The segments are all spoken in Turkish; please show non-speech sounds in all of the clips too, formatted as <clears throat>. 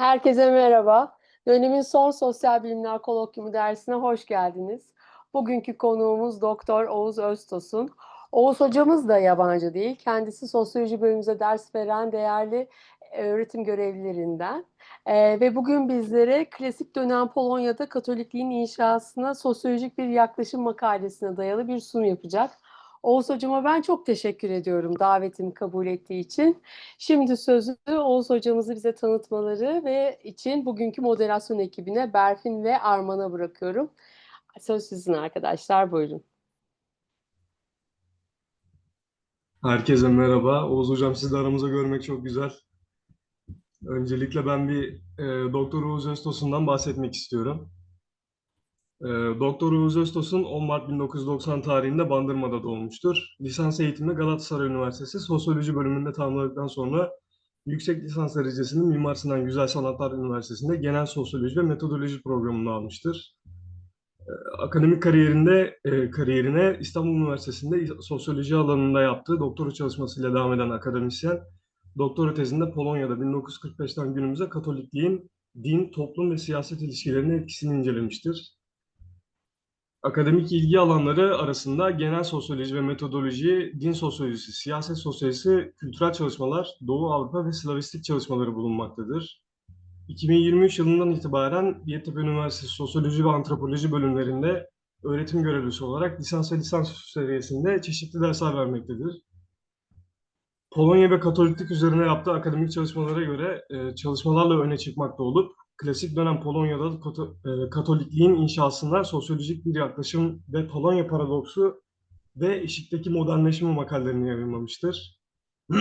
Herkese merhaba. Dönemin son sosyal bilimler kolokyumu dersine hoş geldiniz. Bugünkü konuğumuz Doktor Oğuz Öztosun. Oğuz hocamız da yabancı değil. Kendisi sosyoloji bölümümüze ders veren değerli e, öğretim görevlilerinden. Ee, ve bugün bizlere klasik dönem Polonya'da Katolikliğin inşasına sosyolojik bir yaklaşım makalesine dayalı bir sunum yapacak. Oğuz hocama ben çok teşekkür ediyorum davetimi kabul ettiği için. Şimdi sözü Oğuz hocamızı bize tanıtmaları ve için bugünkü moderasyon ekibine Berfin ve Arman'a bırakıyorum. Söz sizin arkadaşlar buyurun. Herkese merhaba. Oğuz Hocam sizi de aramızda görmek çok güzel. Öncelikle ben bir e, Doktor Oğuz Öztosun'dan bahsetmek istiyorum. E, Doktor Oğuz Öztosun 10 Mart 1990 tarihinde Bandırma'da doğmuştur. Lisans eğitimini Galatasaray Üniversitesi Sosyoloji bölümünde tamamladıktan sonra yüksek lisans derecesini Mimar Sinan Güzel Sanatlar Üniversitesi'nde Genel Sosyoloji ve Metodoloji programında almıştır. Akademik kariyerinde e, kariyerine İstanbul Üniversitesi'nde sosyoloji alanında yaptığı doktora çalışmasıyla devam eden akademisyen, doktora tezinde Polonya'da 1945'ten günümüze Katolikliğin din, toplum ve siyaset ilişkilerine etkisini incelemiştir. Akademik ilgi alanları arasında genel sosyoloji ve metodoloji, din sosyolojisi, siyaset sosyolojisi, kültürel çalışmalar, Doğu Avrupa ve Slavistik çalışmaları bulunmaktadır. 2023 yılından itibaren Yeditepe Üniversitesi Sosyoloji ve Antropoloji bölümlerinde öğretim görevlisi olarak lisans ve lisans seviyesinde çeşitli dersler vermektedir. Polonya ve Katoliklik üzerine yaptığı akademik çalışmalara göre e, çalışmalarla öne çıkmakta olup klasik dönem Polonya'da e, Katolikliğin inşasına sosyolojik bir yaklaşım ve Polonya paradoksu ve eşikteki modernleşme makalelerini yayınlamıştır. <clears throat>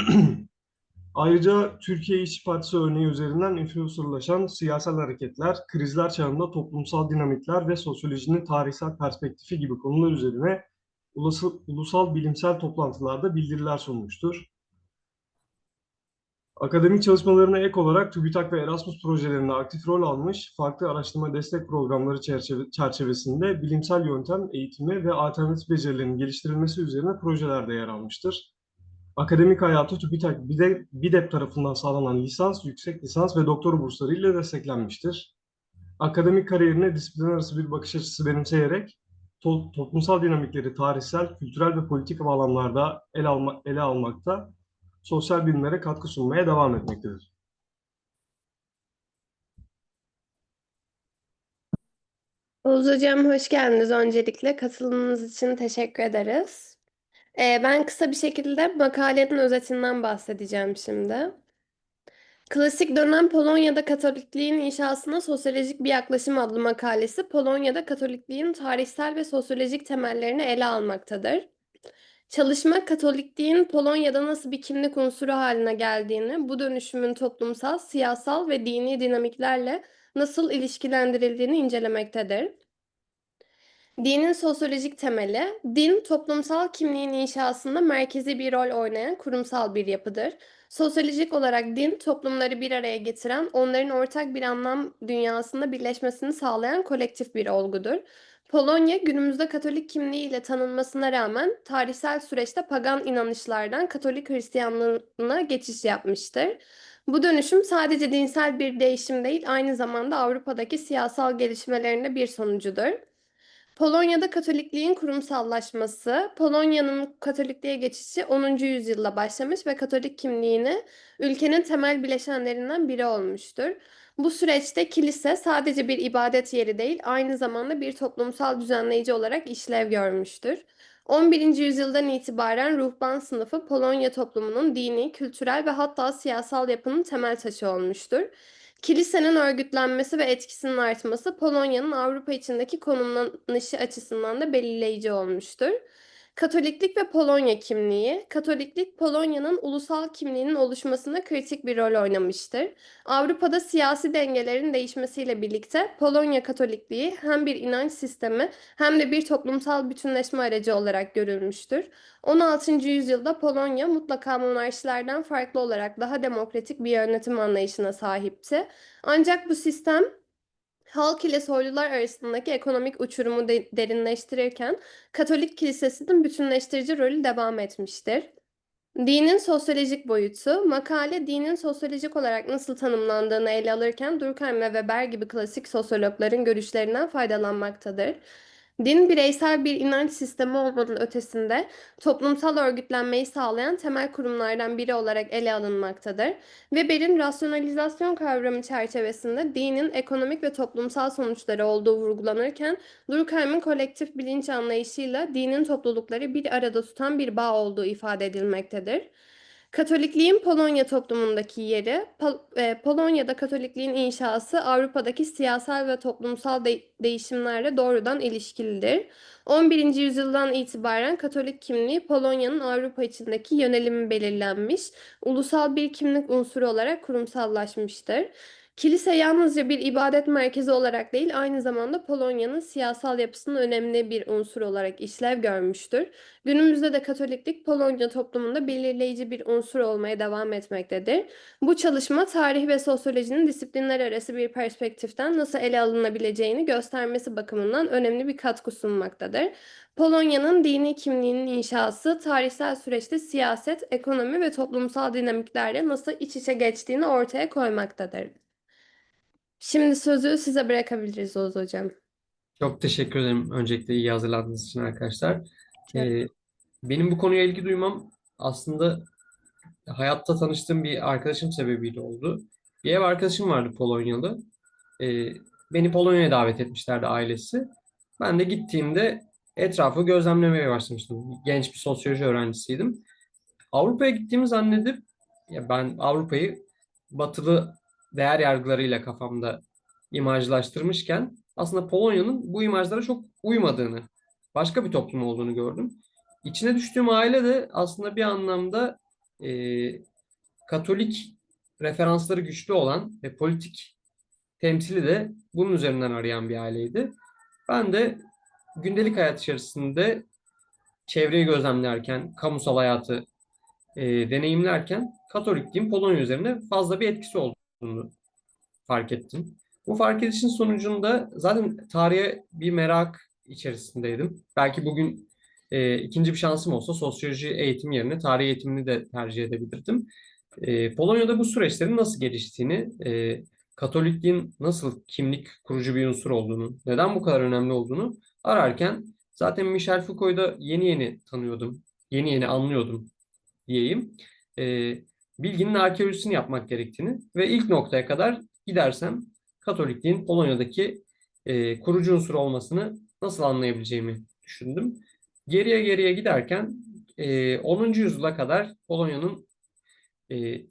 Ayrıca Türkiye İşçi Partisi örneği üzerinden influencerlaşan siyasal hareketler, krizler çağında toplumsal dinamikler ve sosyolojinin tarihsel perspektifi gibi konular üzerine ulusal, ulusal bilimsel toplantılarda bildiriler sunmuştur. Akademik çalışmalarına ek olarak TÜBİTAK ve Erasmus projelerinde aktif rol almış, farklı araştırma destek programları çerçeve, çerçevesinde bilimsel yöntem, eğitimi ve alternatif becerilerin geliştirilmesi üzerine projelerde yer almıştır. Akademik hayatı TÜBİTAK BİDEP tarafından sağlanan lisans, yüksek lisans ve doktora bursları ile desteklenmiştir. Akademik kariyerine disiplin arası bir bakış açısı benimseyerek to toplumsal dinamikleri tarihsel, kültürel ve politik bağlamlarda ele, alma ele almakta, sosyal bilimlere katkı sunmaya devam etmektedir. Oğuz Hocam hoş geldiniz öncelikle. Katılımınız için teşekkür ederiz. Ee, ben kısa bir şekilde makalenin özetinden bahsedeceğim şimdi. Klasik dönem Polonya'da Katolikliğin inşasına sosyolojik bir yaklaşım adlı makalesi Polonya'da Katolikliğin tarihsel ve sosyolojik temellerini ele almaktadır. Çalışma Katolikliğin Polonya'da nasıl bir kimlik unsuru haline geldiğini, bu dönüşümün toplumsal, siyasal ve dini dinamiklerle nasıl ilişkilendirildiğini incelemektedir. Dinin sosyolojik temeli, din toplumsal kimliğin inşasında merkezi bir rol oynayan kurumsal bir yapıdır. Sosyolojik olarak din toplumları bir araya getiren, onların ortak bir anlam dünyasında birleşmesini sağlayan kolektif bir olgudur. Polonya günümüzde Katolik kimliğiyle tanınmasına rağmen tarihsel süreçte pagan inanışlardan Katolik Hristiyanlığına geçiş yapmıştır. Bu dönüşüm sadece dinsel bir değişim değil, aynı zamanda Avrupa'daki siyasal gelişmelerinde bir sonucudur. Polonya'da Katolikliğin kurumsallaşması, Polonya'nın Katolikliğe geçişi 10. yüzyılda başlamış ve Katolik kimliğini ülkenin temel bileşenlerinden biri olmuştur. Bu süreçte kilise sadece bir ibadet yeri değil, aynı zamanda bir toplumsal düzenleyici olarak işlev görmüştür. 11. yüzyıldan itibaren ruhban sınıfı Polonya toplumunun dini, kültürel ve hatta siyasal yapının temel taşı olmuştur. Kilisenin örgütlenmesi ve etkisinin artması Polonya'nın Avrupa içindeki konumlanışı açısından da belirleyici olmuştur. Katoliklik ve Polonya kimliği, Katoliklik Polonya'nın ulusal kimliğinin oluşmasında kritik bir rol oynamıştır. Avrupa'da siyasi dengelerin değişmesiyle birlikte Polonya Katolikliği hem bir inanç sistemi hem de bir toplumsal bütünleşme aracı olarak görülmüştür. 16. yüzyılda Polonya mutlaka monarşilerden farklı olarak daha demokratik bir yönetim anlayışına sahipti. Ancak bu sistem halk ile soylular arasındaki ekonomik uçurumu de derinleştirirken Katolik Kilisesi'nin bütünleştirici rolü devam etmiştir. Dinin sosyolojik boyutu, makale dinin sosyolojik olarak nasıl tanımlandığını ele alırken Durkheim ve Weber gibi klasik sosyologların görüşlerinden faydalanmaktadır. Din bireysel bir inanç sistemi olmanın ötesinde toplumsal örgütlenmeyi sağlayan temel kurumlardan biri olarak ele alınmaktadır. Weber'in rasyonalizasyon kavramı çerçevesinde dinin ekonomik ve toplumsal sonuçları olduğu vurgulanırken Durkheim'in kolektif bilinç anlayışıyla dinin toplulukları bir arada tutan bir bağ olduğu ifade edilmektedir. Katolikliğin Polonya toplumundaki yeri, Pol- e, Polonya'da Katolikliğin inşası Avrupa'daki siyasal ve toplumsal de- değişimlerle doğrudan ilişkilidir. 11. yüzyıldan itibaren Katolik kimliği Polonya'nın Avrupa içindeki yönelimi belirlenmiş, ulusal bir kimlik unsuru olarak kurumsallaşmıştır. Kilise yalnızca bir ibadet merkezi olarak değil, aynı zamanda Polonya'nın siyasal yapısının önemli bir unsur olarak işlev görmüştür. Günümüzde de Katoliklik Polonya toplumunda belirleyici bir unsur olmaya devam etmektedir. Bu çalışma tarih ve sosyolojinin disiplinler arası bir perspektiften nasıl ele alınabileceğini göstermesi bakımından önemli bir katkı sunmaktadır. Polonya'nın dini kimliğinin inşası tarihsel süreçte siyaset, ekonomi ve toplumsal dinamiklerle nasıl iç içe geçtiğini ortaya koymaktadır. Şimdi sözü size bırakabiliriz Oğuz Hocam. Çok teşekkür ederim öncelikle iyi hazırlandığınız için arkadaşlar. Ee, benim bu konuya ilgi duymam aslında hayatta tanıştığım bir arkadaşım sebebiyle oldu. Bir ev arkadaşım vardı Polonyalı. Ee, beni Polonya'ya davet etmişlerdi ailesi. Ben de gittiğimde etrafı gözlemlemeye başlamıştım. Genç bir sosyoloji öğrencisiydim. Avrupa'ya gittiğimi zannedip ya ben Avrupa'yı batılı değer yargılarıyla kafamda imajlaştırmışken aslında Polonya'nın bu imajlara çok uymadığını, başka bir toplum olduğunu gördüm. İçine düştüğüm aile de aslında bir anlamda e, Katolik referansları güçlü olan ve politik temsili de bunun üzerinden arayan bir aileydi. Ben de gündelik hayat içerisinde çevreyi gözlemlerken, kamusal hayatı e, deneyimlerken Katolikliğin Polonya üzerine fazla bir etkisi olduğunu fark ettim. Bu fark edişin sonucunda zaten tarihe bir merak içerisindeydim. Belki bugün e, ikinci bir şansım olsa sosyoloji eğitimi yerine tarih eğitimini de tercih edebilirdim. E, Polonya'da bu süreçlerin nasıl geliştiğini, e, Katolikliğin nasıl kimlik kurucu bir unsur olduğunu, neden bu kadar önemli olduğunu ararken zaten Michel Foucault'u da yeni yeni tanıyordum, yeni yeni anlıyordum diyeyim. E, bilginin arkeolojisini yapmak gerektiğini ve ilk noktaya kadar gidersem Katolikliğin Polonya'daki e, kurucu unsur olmasını nasıl anlayabileceğimi düşündüm. Geriye geriye giderken e, 10. yüzyıla kadar Polonya'nın e,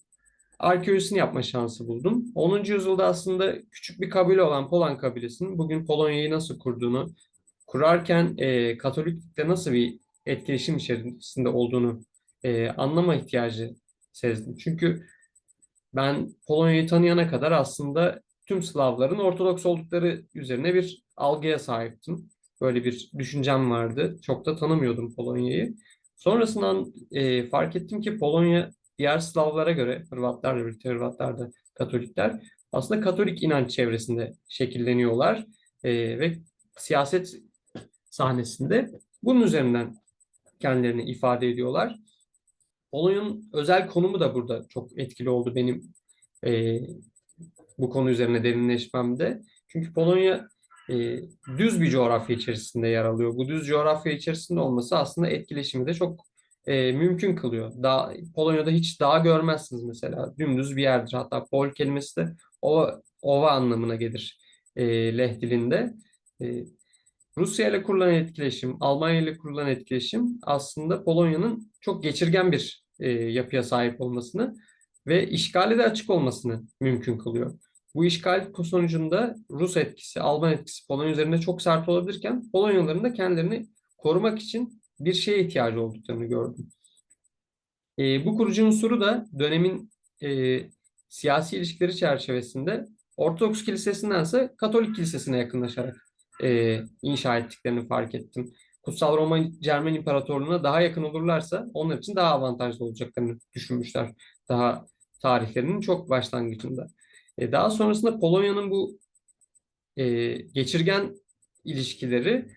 arkeolojisini yapma şansı buldum. 10. yüzyılda aslında küçük bir kabile olan Polan kabilesinin bugün Polonya'yı nasıl kurduğunu, kurarken e, Katoliklikle nasıl bir etkileşim içerisinde olduğunu e, anlama ihtiyacı sezdim. Çünkü ben Polonya'yı tanıyana kadar aslında tüm Slavların Ortodoks oldukları üzerine bir algıya sahiptim. Böyle bir düşüncem vardı. Çok da tanımıyordum Polonya'yı. Sonrasından e, fark ettim ki Polonya diğer Slavlara göre, Hırvatlarla birlikte Hırvatlar da Katolikler, aslında Katolik inanç çevresinde şekilleniyorlar e, ve siyaset sahnesinde bunun üzerinden kendilerini ifade ediyorlar. Polonya'nın özel konumu da burada çok etkili oldu benim e, bu konu üzerine derinleşmemde. Çünkü Polonya e, düz bir coğrafya içerisinde yer alıyor. Bu düz coğrafya içerisinde olması aslında etkileşimi de çok e, mümkün kılıyor. Dağ, Polonya'da hiç dağ görmezsiniz mesela. Dümdüz bir yerdir. Hatta Pol kelimesi de ova, ova anlamına gelir e, Leh dilinde. E, Rusya ile kurulan etkileşim, Almanya ile kurulan etkileşim aslında Polonya'nın çok geçirgen bir e, yapıya sahip olmasını ve işgale de açık olmasını mümkün kılıyor. Bu işgal sonucunda Rus etkisi, Alman etkisi Polonya üzerinde çok sert olabilirken Polonyalıların da kendilerini korumak için bir şeye ihtiyacı olduklarını gördüm. E, bu kurucu unsuru da dönemin e, siyasi ilişkileri çerçevesinde Ortodoks Kilisesi'ndense Katolik Kilisesi'ne yakınlaşarak e, inşa ettiklerini fark ettim. Kutsal Roma Cermen İmparatorluğu'na daha yakın olurlarsa onlar için daha avantajlı olacaklarını düşünmüşler. Daha tarihlerinin çok başlangıcında. E, daha sonrasında Polonya'nın bu e, geçirgen ilişkileri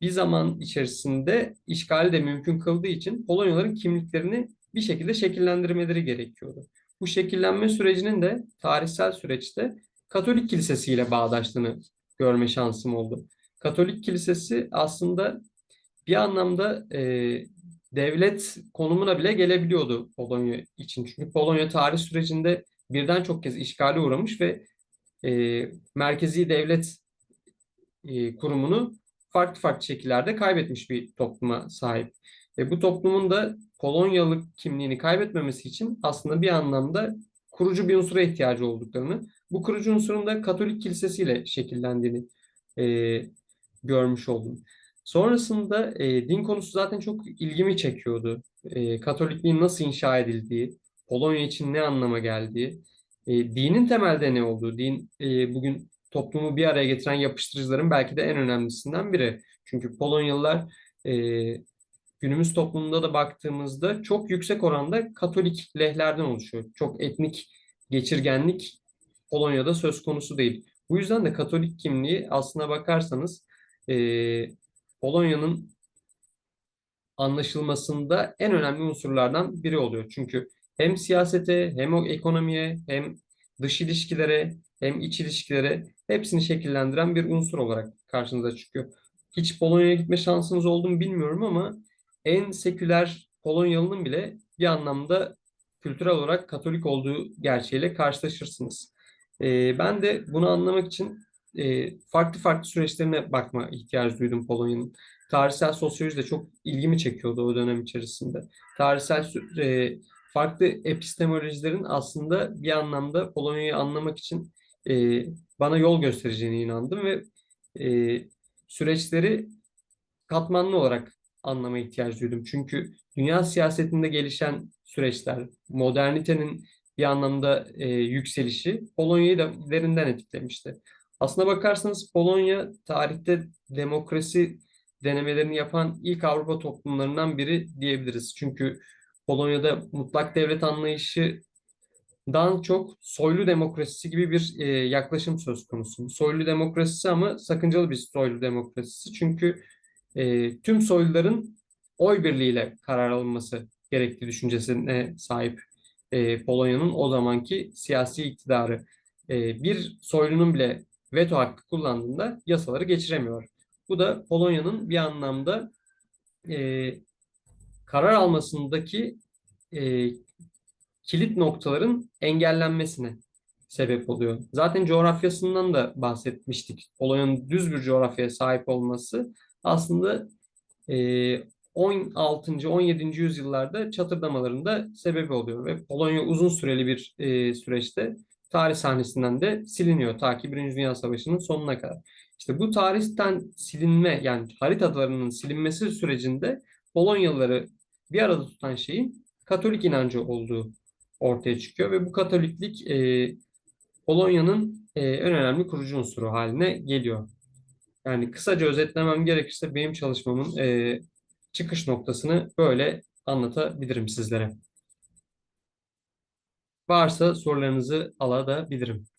bir zaman içerisinde işgali de mümkün kıldığı için Polonyaların kimliklerini bir şekilde şekillendirmeleri gerekiyordu. Bu şekillenme sürecinin de tarihsel süreçte Katolik Kilisesi ile bağdaştığını görme şansım oldu. Katolik Kilisesi aslında bir anlamda e, devlet konumuna bile gelebiliyordu Polonya için. Çünkü Polonya tarih sürecinde birden çok kez işgale uğramış ve e, merkezi devlet e, kurumunu farklı farklı şekillerde kaybetmiş bir topluma sahip. Ve bu toplumun da Polonyalı kimliğini kaybetmemesi için aslında bir anlamda kurucu bir unsura ihtiyacı olduklarını, bu kurucu unsurun da Katolik kilisesiyle şekillendiğini e, görmüş oldum. Sonrasında e, din konusu zaten çok ilgimi çekiyordu. E, Katolikliğin nasıl inşa edildiği, Polonya için ne anlama geldiği, e, dinin temelde ne olduğu, din e, bugün toplumu bir araya getiren yapıştırıcıların belki de en önemlisinden biri. Çünkü Polonyalılar e, günümüz toplumunda da baktığımızda çok yüksek oranda Katolik lehlerden oluşuyor. Çok etnik geçirgenlik Polonya'da söz konusu değil. Bu yüzden de Katolik kimliği aslına bakarsanız e, Polonya'nın anlaşılmasında en önemli unsurlardan biri oluyor. Çünkü hem siyasete, hem ekonomiye, hem dış ilişkilere, hem iç ilişkilere hepsini şekillendiren bir unsur olarak karşınıza çıkıyor. Hiç Polonya'ya gitme şansınız oldu mu bilmiyorum ama en seküler Polonyalı'nın bile bir anlamda kültürel olarak Katolik olduğu gerçeğiyle karşılaşırsınız. Ee, ben de bunu anlamak için e, farklı farklı süreçlerine bakma ihtiyacı duydum Polonya'nın. Tarihsel sosyoloji de çok ilgimi çekiyordu o dönem içerisinde. Tarihsel e, farklı epistemolojilerin aslında bir anlamda Polonya'yı anlamak için e, bana yol göstereceğine inandım ve e, süreçleri katmanlı olarak anlama ihtiyacı duydum. Çünkü dünya siyasetinde gelişen süreçler, modernitenin bir anlamda e, yükselişi Polonya'yı da derinden etkilemişti. Aslına bakarsanız Polonya tarihte demokrasi denemelerini yapan ilk Avrupa toplumlarından biri diyebiliriz. Çünkü Polonya'da mutlak devlet anlayışından çok soylu demokrasisi gibi bir e, yaklaşım söz konusu. Soylu demokrasisi ama sakıncalı bir soylu demokrasisi. Çünkü e, tüm soyluların oy birliğiyle karar alınması gerektiği düşüncesine sahip e, Polonya'nın o zamanki siyasi iktidarı. E, bir soylunun bile veto hakkı kullandığında yasaları geçiremiyor. Bu da Polonya'nın bir anlamda e, karar almasındaki e, kilit noktaların engellenmesine sebep oluyor. Zaten coğrafyasından da bahsetmiştik. Polonya'nın düz bir coğrafyaya sahip olması aslında e, 16. 17. yüzyıllarda çatırdamalarında sebebi oluyor ve Polonya uzun süreli bir e, süreçte tarih sahnesinden de siliniyor ta ki Birinci Dünya Savaşı'nın sonuna kadar. İşte bu tarihten silinme yani haritalarının silinmesi sürecinde Polonyalıları bir arada tutan şeyin Katolik inancı olduğu ortaya çıkıyor ve bu Katoliklik e, Polonya'nın e, en önemli kurucu unsuru haline geliyor. Yani kısaca özetlemem gerekirse benim çalışmamın e, çıkış noktasını böyle anlatabilirim sizlere. Varsa sorularınızı alabilirim.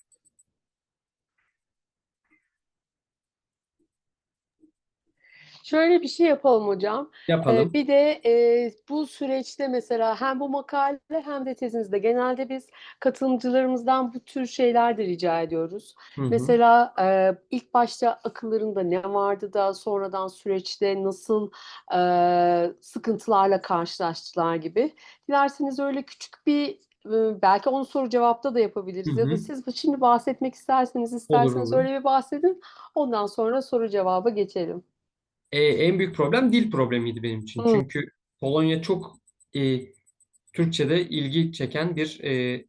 Şöyle bir şey yapalım hocam. Ee, Yapalım. bir de e, bu süreçte mesela hem bu makale hem de tezinizde genelde biz katılımcılarımızdan bu tür şeyler de rica ediyoruz. Hı hı. Mesela e, ilk başta akıllarında ne vardı da sonradan süreçte nasıl e, sıkıntılarla karşılaştılar gibi. Dilerseniz öyle küçük bir e, belki onu soru cevapta da yapabiliriz. Hı Ya da hı. siz şimdi bahsetmek isterseniz isterseniz olur. öyle bir bahsedin. Ondan sonra soru cevaba geçelim. E, en büyük problem dil problemiydi benim için. Hı. Çünkü Polonya çok e, Türkçe'de ilgi çeken bir e,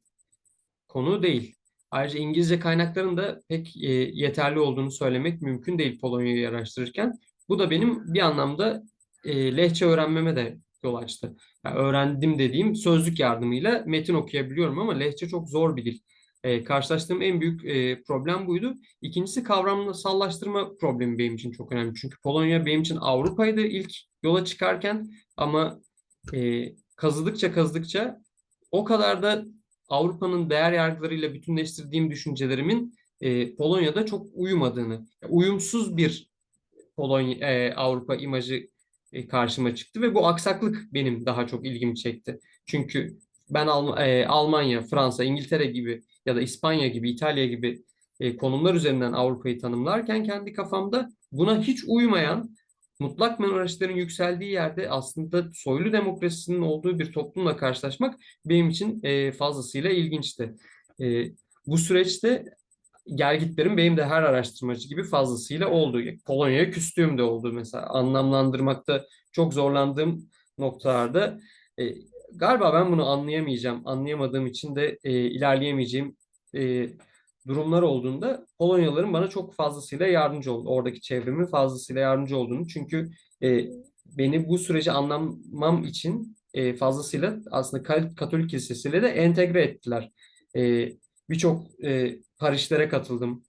konu değil. Ayrıca İngilizce kaynakların da pek e, yeterli olduğunu söylemek mümkün değil Polonya'yı araştırırken. Bu da benim bir anlamda e, lehçe öğrenmeme de yol açtı. Yani öğrendim dediğim sözlük yardımıyla metin okuyabiliyorum ama lehçe çok zor bir dil. E, karşılaştığım en büyük e, problem buydu. İkincisi kavramsallaştırma problemi benim için çok önemli. Çünkü Polonya benim için Avrupa'ydı ilk yola çıkarken ama e, kazıdıkça kazıdıkça o kadar da Avrupa'nın değer yargılarıyla bütünleştirdiğim düşüncelerimin e, Polonya'da çok uyumadığını, uyumsuz bir Polonya e, Avrupa imajı e, karşıma çıktı ve bu aksaklık benim daha çok ilgimi çekti. Çünkü ben Alm- e, Almanya, Fransa, İngiltere gibi ya da İspanya gibi, İtalya gibi e, konumlar üzerinden Avrupa'yı tanımlarken kendi kafamda buna hiç uymayan mutlak monarşilerin yükseldiği yerde aslında soylu demokrasinin olduğu bir toplumla karşılaşmak benim için e, fazlasıyla ilginçti. E, bu süreçte gelgitlerim benim de her araştırmacı gibi fazlasıyla oldu. Polonya'ya küstüğüm de oldu mesela. Anlamlandırmakta çok zorlandığım noktalarda e, galiba ben bunu anlayamayacağım. Anlayamadığım için de e, ilerleyemeyeceğim e, durumlar olduğunda Polonyalıların bana çok fazlasıyla yardımcı oldu. Oradaki çevremin fazlasıyla yardımcı olduğunu. Çünkü e, beni bu süreci anlamam için e, fazlasıyla aslında Ka- Katolik Kilisesi'yle de entegre ettiler. E, Birçok e, parişlere katıldım.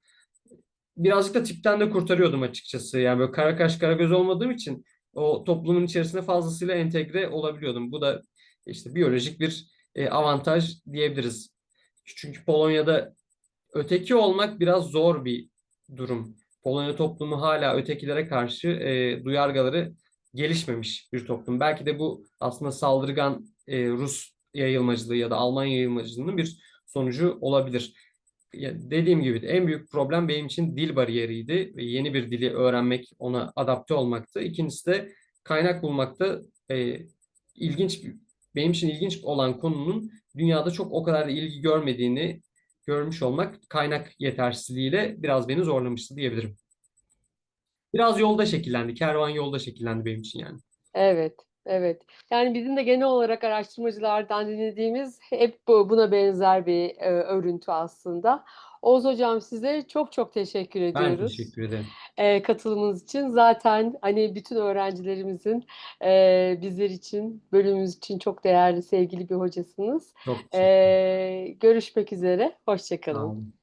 Birazcık da tipten de kurtarıyordum açıkçası. Yani böyle kara kaş kara göz olmadığım için o toplumun içerisine fazlasıyla entegre olabiliyordum. Bu da işte biyolojik bir e, avantaj diyebiliriz. Çünkü Polonya'da öteki olmak biraz zor bir durum. Polonya toplumu hala ötekilere karşı e, duyargaları gelişmemiş bir toplum. Belki de bu aslında saldırgan e, Rus yayılmacılığı ya da Alman yayılmacılığının bir sonucu olabilir. Ya dediğim gibi en büyük problem benim için dil bariyeriydi yeni bir dili öğrenmek, ona adapte olmaktı. İkincisi de kaynak bulmakta e, ilginç benim için ilginç olan konunun dünyada çok o kadar da ilgi görmediğini görmüş olmak kaynak yetersizliğiyle biraz beni zorlamıştı diyebilirim. Biraz yolda şekillendi, kervan yolda şekillendi benim için yani. Evet, evet. Yani bizim de genel olarak araştırmacılardan dinlediğimiz hep bu, buna benzer bir e, örüntü aslında. Oğuz Hocam size çok çok teşekkür Ben ediyoruz. teşekkür ederim. e, katılımınız için. Zaten hani bütün öğrencilerimizin e, bizler için, bölümümüz için çok değerli, sevgili bir hocasınız. Çok. E, görüşmek üzere, hoşça Sağ kalın. olun.